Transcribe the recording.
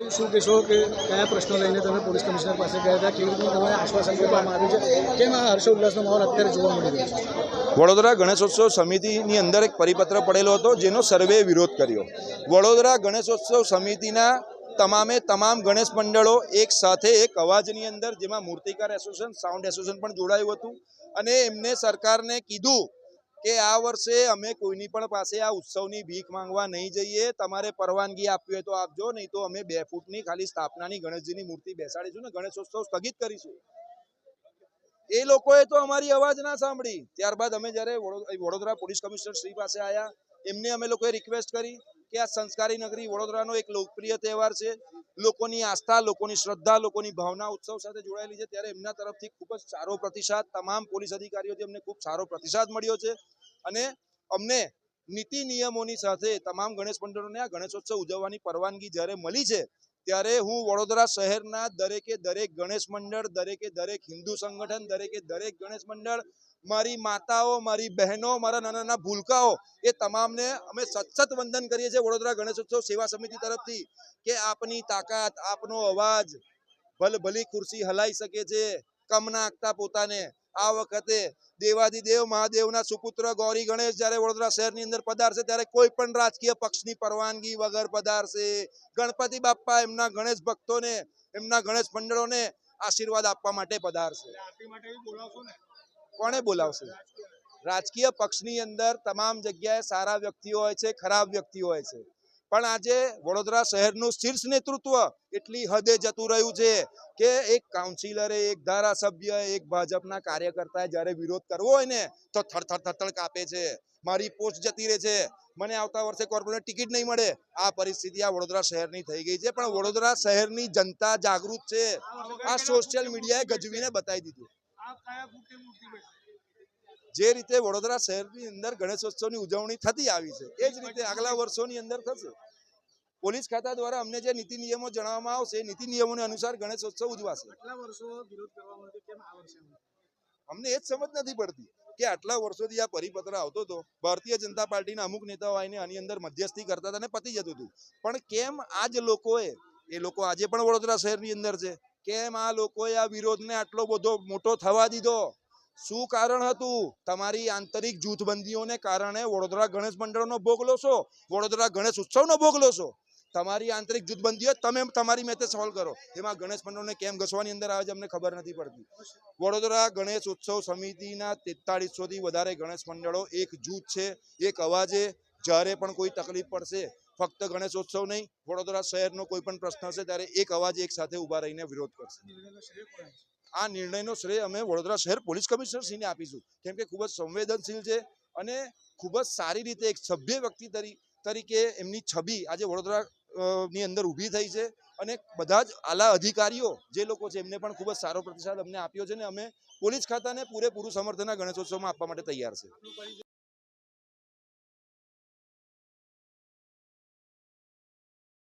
શું કહેશો કે કયા પ્રશ્નો લઈને તમે પોલીસ કમિશનર પાસે ગયા હતા? કેવી રીતે તમને આશ્વાસન આપવામાં આવ્યું છે? કેમ આ હર્ષોલ્લાસનો માહોલ અત્યારે જોવા મળી રહ્યો છે? વડોદરા ગણેશોત્સવ સમિતિની અંદર એક પરિપત્ર પડેલો હતો, જેનો સર્વે વિરોધ કર્યો. વડોદરા ગણેશોત્સવ સમિતિના તમામે તમામ ગણેશ મંડળો એક સાથે એક અવાજની અંદર, જેમાં મૂર્તિકાર એસોસિએશન, સાઉન્ડ એસોસિએશન પણ જોડાયું હતું. અને એમને સરકારને કીધું કે આ વર્ષે અમે કોઈની પણ પાસે આ ઉત્સવની ભીખ માંગવા નહીં જઈએ, તમારે પરવાનગી આપવી હોય તો આપજો, નહીં તો અમે બે ફૂટની ખાલી સ્થાપનાની ગણેશજીની મૂર્તિ બેસાડીશું ને ગણેશોત્સવ સ્થગિત કરીશું. એ લોકોએ તો અમારી અવાજ ના સાંભળી. ત્યારબાદ અમે જ્યારે વડોદરા પોલીસ કમિશનર શ્રી પાસે આવ્યા એમને અમે લોકોએ રિક્વેસ્ટ કરી કે આ સંસ્કારી નગરી વડોદરાનો એક લોકપ્રિય તહેવાર છે. લોકોની આસ્થા, લોકોની શ્રદ્ધા, લોકોની ભાવના ઉત્સવ સાથે જોડાયેલી છે. ત્યારે એમના તરફથી ખૂબ જ સારો પ્રતિસાદ, તમામ પોલીસ અધિકારીઓથી અમને ખૂબ સારો પ્રતિસાદ મળ્યો છે. અને અમને નીતિ નિયમોની સાથે તમામ ગણેશ મંડળોને આ ગણેશોત્સવ ઉજવવાની પરવાનગી જ્યારે મળી છે, ત્યારે હું વડોદરા શહેરના દરેકે દરેક ગણેશ મંડળ, દરેકે દરેક હિન્દુ સંગઠન, દરેકે દરેક ગણેશ મંડળ, મારી માતાઓ, મારી બહેનો, મારા નાના નાના ભૂલકાઓ, એ તમામને અમે સતત વંદન કરીએ છીએ વડોદરા ગણેશોત્સવ સેવા સમિતિ તરફથી કે આપની તાકાત, આપનો અવાજ ભલ ભલી ખુરશી હલાઈ શકે છે. કમ નાખતા પોતાને. આ વખતે દેવાદિદેવ મહાદેવના સુપુત્ર ગૌરી ગણેશ જ્યારે વડોદરા શહેરની અંદર પધારશે ત્યારે કોઈ પણ રાજકીય પક્ષની પરવાનગી વગર પધારશે. ગણપતિ બાપ્પા એમના ગણેશ ભક્તોને એમના ગણેશ મંડળોને આશીર્વાદ આપવા માટે પધારશે. કોને બોલાવશે? રાજકીય પક્ષની અંદર તમામ જગ્યાએ સારા વ્યક્તિઓ હોય છે ખરાબ વ્યક્તિઓ હોય છે. પણ આજે વડોદરા શહેરનું શીર્ષ નેતૃત્વ એટલી હદે જતું રહ્યું છે કે એક કાઉન્સિલરે, એક ધારાસભ્ય, એક ભાજપના કાર્યકર્તાએ જ્યારે વિરોધ કરવો હોય ને, તો થરથર થરથર કાપે છે. મારી પોસ્ટ જતી રહે છે. મને આવતા વર્ષે કોર્પોરેટ ટિકિટ નહીં મળે. આ પરિસ્થિતિ આ વડોદરા શહેરની થઈ ગઈ છે. પણ વડોદરા શહેરની જનતા જાગૃત છે. આ સોશિયલ મીડિયાએ ગજવીને બતાવી દીધું. જે રીતે વડોદરા શહેરની અંદર ગણેશોત્સવની ઉજવણી થતી આવી છે એ જ રીતે આગલા વર્ષોની અંદર થશે. પોલીસ ખાતા દ્વારા અમને જે નીતિ નિયમો જણાવવામાં આવશે એ નીતિ નિયમોને અનુસાર ગણેશોત્સવ ઉજવાશે? અમને એ જ સમજ નથી પડતી કે આટલા વર્ષોથી આ પરિપત્ર આવતો હતો. ભારતીય જનતા પાર્ટીના અમુક નેતાઓ આવીને આની અંદર મધ્યસ્થી કરતા હતા અને પતી જતું હતું. પણ કેમ આ જ લોકોએ એ લોકો આજે પણ વડોદરા શહેરની અંદર છે કેમ આ લોકોએ આ વિરોધને આટલો બધો મોટો થવા દીધો? શું કારણ હતું? તમારી આંતરિક જૂથબંધીઓને કારણે વડોદરા ગણેશ મંડળનો ભોગ લો છો વડોદરા ગણેશ ઉત્સવનો ભોગ લો છો તમારી આંતરિક જૂથબંધીઓ, તમે તમારી મેતે સોલ્વ કરો. એમાં ગણેશ મંડળને કેમ ઘસવાની અંદર આવે છે અમને ખબર નથી પડતી. વડોદરા ગણેશ ઉત્સવ સમિતિના તેતાળીસોથી વધારે ગણેશ મંડળો એક જૂથ છે, એક અવાજે. જ્યારે પણ કોઈ તકલીફ પડશે ફક્ત ગણેશોત્સવ નહીં, વડોદરા શહેરનો કોઈ પણ પ્રશ્ન હશે ત્યારે એક અવાજ એક સાથે ઊભા રહીને વિરોધ કરશે? આ નિર્ણયનો શ્રેય અમે વડોદરા શહેર પોલીસ કમિશનરશ્રીને આપીશું કેમ કે ખૂબ જ સંવેદનશીલ છે અને ખૂબ જ સારી રીતે એક સભ્ય વ્યક્તિ તરીકે એમની છબી આજે વડોદરા ની અંદર ઊભી થઈ છે અને બધા જ આલા અધિકારીઓ જે લોકો છે એમને પણ ખૂબ જ સારો પ્રતિસાદ અમને આપ્યો છે ને અમે પોલીસ ખાતાને પૂરેપૂરું સમર્થન ગણેશોત્સવમાં આપવા માટે તૈયાર છે